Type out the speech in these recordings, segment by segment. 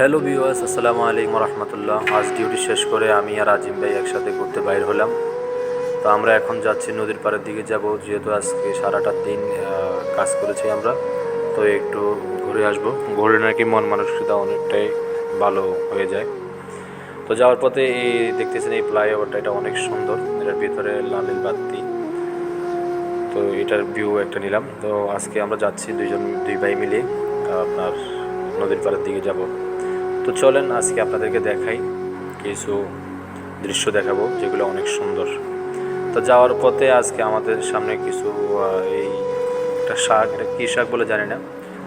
Hello viewers আসসালামু আলাইকুম রহমতুল্লাহ আজ ডিউটি শেষ করে আমি আর আজিম ভাই একসাথে ঘুরতে বাইর হলাম। তো আমরা এখন যাচ্ছি নদীর পাড়ের দিকে যাব, যেহেতু আজকে সারাটা দিন কাজ করেছি আমরা। তো একটু ঘুরে আসব। ঘুরে নাকি মন মানসিকতা অনেকটাই ভালো হয়ে যায়। তো যাওয়ার পথে এই দেখতেছেন এই ফ্লাইওভারটা এটা অনেক সুন্দর। এটার ভিতরে লালিল বাতি। তো এটার ভিউ একটা নিলাম। তো আজকে আমরা যাচ্ছি দুইজন, দুই ভাই মিলে আপনার নদীর পাড়ের দিকে যাব। তো চলেন, আজকে আপনাদেরকে দেখাই কিছু দৃশ্য দেখাবো যেগুলো অনেক সুন্দর। তো যাওয়ার পথে আজকে আমাদের সামনে কিছু এই একটা শাক, এটা কী শাক বলে জানি না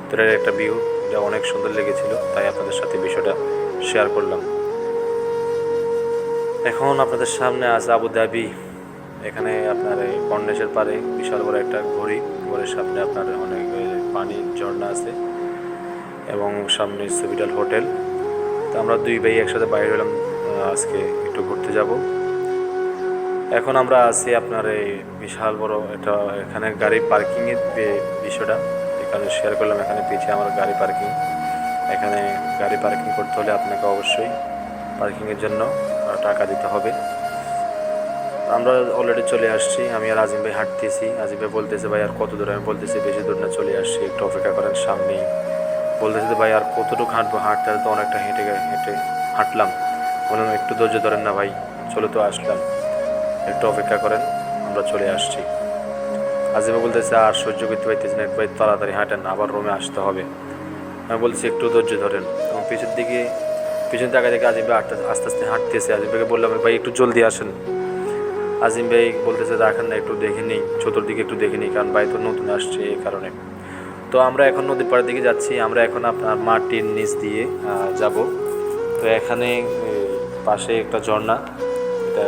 তো এটার একটা ভিউ এটা অনেক সুন্দর লেগেছিল, তাই আপনাদের সাথে বিষয়টা শেয়ার করলাম। এখন আপনাদের সামনে আছে আবু ধাবি, এখানে আপনার এই কর্নেশের পারে বিশাল বড় একটা ঘড়ি ঘরের সামনে আপনার অনেক পানির ঝর্ণা আছে, এবং সামনে সুবিটাল হোটেল। তো আমরা দুই ভাই একসাথে বাইরে হলাম আজকে একটু ঘুরতে যাব। এখন আমরা আছি আপনার এই বিশাল বড় এটা এখানে গাড়ি পার্কিংয়ের বিষয়টা এখানে শেয়ার করলাম, এখানে পিছিয়ে আমার গাড়ি পার্কিং এখানে গাড়ি পার্কিং করতে হলে আপনাকে অবশ্যই পার্কিংয়ের জন্য টাকা দিতে হবে। আমরা অলরেডি চলে আসছি, আমি আর আজিম ভাই হাঁটতেছি। আজিম ভাই বলতেছে, ভাই, আর কত দূর? আমি বলতেছি, বেশি দূর না, চলে আসছি, একটু অপেক্ষা করেন সামনেই। বলতেছে যে ভাই আর কতটুকু হাঁটবো, হাঁটতে হাঁটতে অনেকটা হেঁটে হেঁটে হাঁটলাম। বললাম, একটু ধৈর্য ধরেন না ভাই, চলে তো আসলাম। একটু অপেক্ষা করেন, আমরা চলে আসছি। আজিমে বলতেছে, আর সহ্য করতে পারতেছি না ভাই তাড়াতাড়ি হাঁটেন, আবার রুমে আসতে হবে। আমি বলছি, একটু ধৈর্য ধরেন। এবং পিছের দিকে পিছন টাকা থেকে আজিম ভাই আস্তে আস্তে হাঁটতেছে। আজিম ভাইকে বললাম, ভাই, একটু জলদি আসেন। আজিম ভাই বলতেছে, রাখেন না, একটু দেখে নিই, চতুর্দিকে একটু দেখে নিই, কারণ ভাই তো নতুন আসছে এই কারণে। তো আমরা এখন নদীর পাড়ের দিকে যাচ্ছি। আমরা এখন আপনার মাটির নিচ দিয়ে যাব। তো এখানে পাশে একটা ঝর্ণা। এটা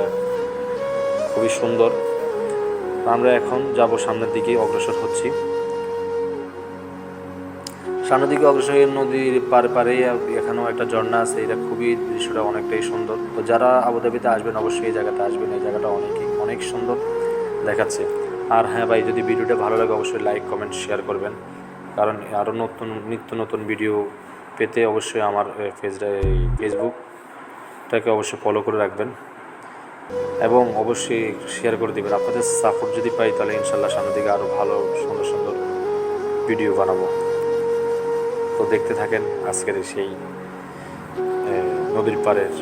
খুবই সুন্দর। আমরা এখন যাব সামনের দিকে অগ্রসর হচ্ছি। সামনের দিকে অগ্রসর নদীর পারে পারে এখানেও একটা ঝর্ণা আছে। এটা খুবই দৃশ্যটা অনেকটাই সুন্দর। তো যারা আবুধাবিতে আসবেন, অবশ্যই এই জায়গাতে আসবেন। এই জায়গাটা অনেকই, অনেক সুন্দর দেখাচ্ছে। আর হ্যাঁ ভাই, যদি ভিডিওটা ভালো লাগে, অবশ্যই লাইক কমেন্ট শেয়ার করবেন। কারণ আরও নতুন, নিত্য নতুন ভিডিও পেতে অবশ্যই আমার ফেসটা ফেসবুকটাকে অবশ্যই ফলো করে রাখবেন। এবং অবশ্যই শেয়ার করে দেবেন। আপনাদের সাপোর্ট যদি পাই, তাহলে ইনশাল্লাহ সামনের দিকে আরও ভালো, সুন্দর সুন্দর ভিডিও বানাবো। তো দেখতে থাকেন আজকের সেই নদীর পাড়ের,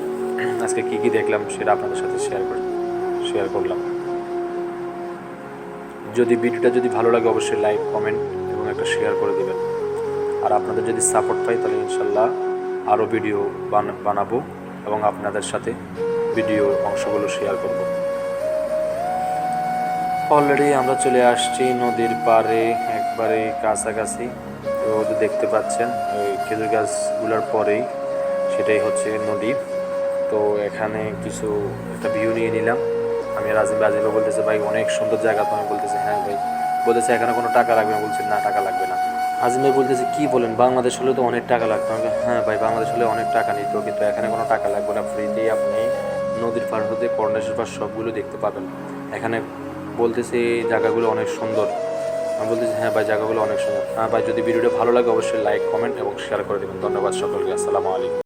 আজকে কী কী দেখলাম সেটা আপনাদের সাথে শেয়ার করে শেয়ার করলাম। যদি ভিডিওটা যদি ভালো লাগে, অবশ্যই লাইক কমেন্ট একটা শেয়ার করে দেবেন। আর আপনাদের যদি সাপোর্ট পাই তাহলে ইনশাল্লাহ আরও ভিডিও বান- বানাবো এবং আপনাদের সাথে ভিডিও অংশগুলো শেয়ার করব। অলরেডি আমরা চলে আসছি নদীর পাড়ে, একবারে কাছাকাছি। তো দেখতে পাচ্ছেন, ওই খেজুর গাছগুলোর পরেই সেটাই হচ্ছে নদী। তো এখানে কিছু একটা ভিউ নিয়ে নিলাম। আমি রাজিম রাজিম বলতেছে, ভাই, অনেক সুন্দর জায়গা তো আমি বলতেছি। হ্যাঁ ভাই। বলতেছে এখানে কোনো টাকা লাগবে না। বলছি না টাকা লাগবে না। আজিম বলতেছে কি বলেন বাংলাদেশ হলে তো অনেক টাকা লাগতো। আমি বললাম, হ্যাঁ ভাই বাংলাদেশ হলে অনেক টাকা নিত কিন্তু এখানে কোনো টাকা লাগবে না। ফ্রিতেই আপনি নদীর পার হতে কর্ণেশ্বর পার সবগুলো দেখতে পাবেন। এখানে বলতেছে এই জায়গাগুলো অনেক সুন্দর। আমি বলতেছি হ্যাঁ ভাই জায়গাগুলো অনেক সুন্দর। হ্যাঁ ভাই যদি ভিডিওটা ভালো লাগে অবশ্যই লাইক কমেন্ট এবং শেয়ার করে দেবেন। ধন্যবাদ সকলকে। আসসালামু আলাইকুম।